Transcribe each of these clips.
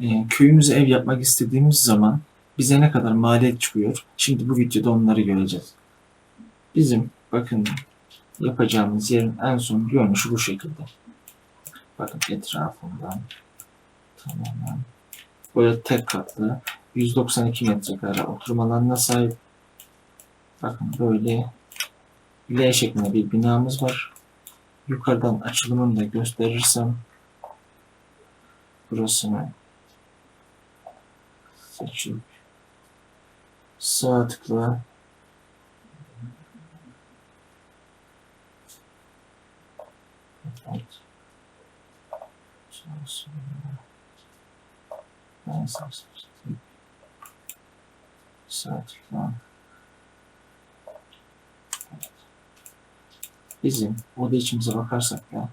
e, köyümüze ev yapmak istediğimiz zaman bize ne kadar maliyet çıkıyor? Şimdi bu videoda onları göreceğiz. Bizim bakın yapacağımız yerin en son görünüşü bu şekilde. Bakın etrafından tamamen böyle tek katlı 192 metrekare oturma alanına sahip. Bakın böyle L şeklinde bir binamız var. Yukarıdan açılımını da gösterirsem burasını seçip sağ tıkla Bizim oda içimize bakarsak da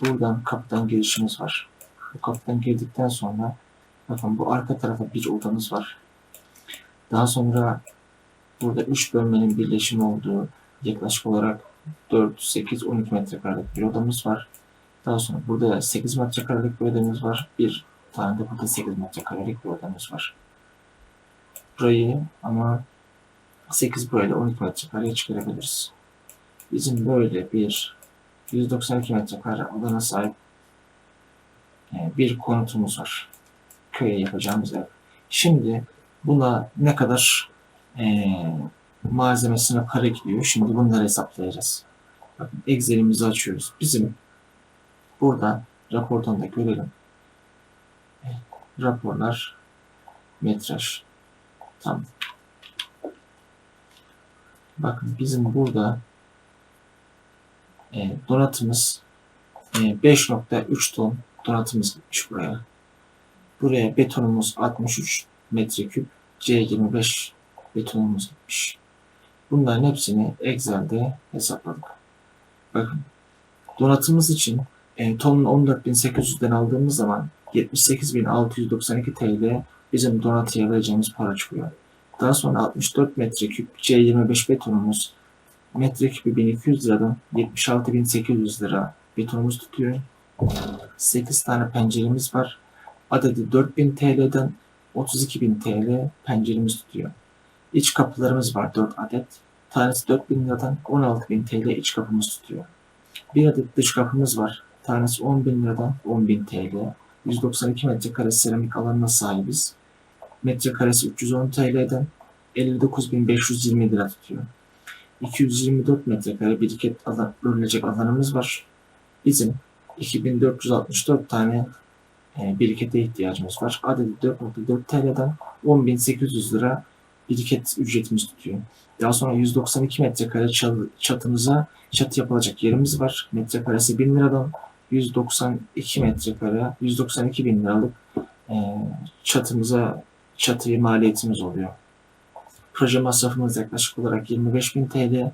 buradan kapıdan girişimiz var. Bu kapıdan girdikten sonra bakın bu arka tarafa bir odamız var. Daha sonra burada 3 bölmenin birleşimi olduğu yaklaşık olarak 4, 8, 12 metrekarelik bir odamız var. Daha sonra burada 8 metrekarelik bir odamız var. Bir tane de burada 8 metrekarelik bir odamız var. Burayı ama 8 böyle 12 metrekareye çıkarabiliriz. Bizim böyle bir 192 metrekare alana sahip e, bir konutumuz var. Köye yapacağımız ev. Şimdi buna ne kadar e, malzemesine para gidiyor? Şimdi bunları hesaplayacağız. Bakın Excel'imizi açıyoruz. Bizim burada rapordan da görelim. E, raporlar metraj. Tamam. Bakın bizim burada e, donatımız e, 5.3 ton donatımız gitmiş buraya. Buraya betonumuz 63 metreküp C25 betonumuz gitmiş. Bunların hepsini Excel'de hesapladık. Bakın donatımız için e, tonunu 14.800'den aldığımız zaman 78.692 TL bizim donatıya vereceğimiz para çıkıyor. Daha sonra 64 metreküp C25 betonumuz metreküpü 1200 liradan 76.800 lira betonumuz tutuyor. 8 tane penceremiz var. Adedi 4000 TL'den 32.000 TL penceremiz tutuyor. İç kapılarımız var 4 adet. Tanesi 4000 liradan 16.000 TL iç kapımız tutuyor. Bir adet dış kapımız var. Tanesi 10.000 liradan 10.000 TL. 192 metrekare seramik alanına sahibiz. Metrekaresi 310 TL'den 59.520 lira tutuyor. 224 metrekare biriket alan, bölünecek alanımız var. Bizim 2464 tane birikete ihtiyacımız var. Adedi 4.4 TL'den 10.800 lira biriket ücretimiz tutuyor. Daha sonra 192 metrekare çatımıza çatı yapılacak yerimiz var. Metrekaresi 1000 liradan 192 metrekare 192 bin liralık e, çatımıza çatı maliyetimiz oluyor. Proje masrafımız yaklaşık olarak 25.000 TL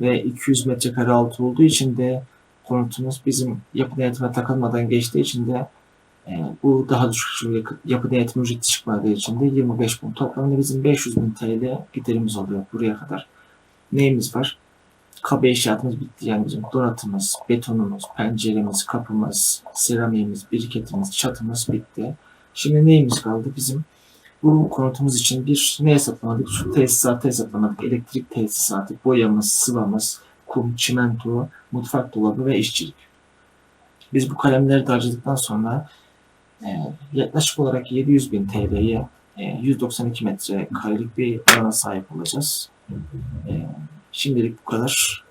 ve 200 metrekare altı olduğu için de konutumuz bizim yapı denetime takılmadan geçtiği için de bu daha düşük şimdi yapı- yapı denetim ücreti çıkmadığı için de 25 bin. Toplamda bizim 500 bin TL giderimiz oluyor buraya kadar. Neyimiz var? Kaba inşaatımız bitti. Yani bizim donatımız, betonumuz, penceremiz, kapımız, seramiğimiz, biriketimiz, çatımız bitti. Şimdi neyimiz kaldı? Bizim bu konutumuz için bir ne hesaplamadık? Şu tesisatı hesaplamadık. Elektrik tesisatı, boyamız, sıvamız, kum, çimento, mutfak dolabı ve işçilik. Biz bu kalemleri harcadıktan sonra yaklaşık olarak 700 bin TL'ye e, 192 metre karelik bir alana sahip olacağız. E, şimdilik bu kadar.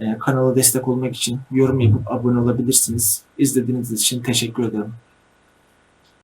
E, kanala destek olmak için yorum yapıp abone olabilirsiniz. İzlediğiniz için teşekkür ederim.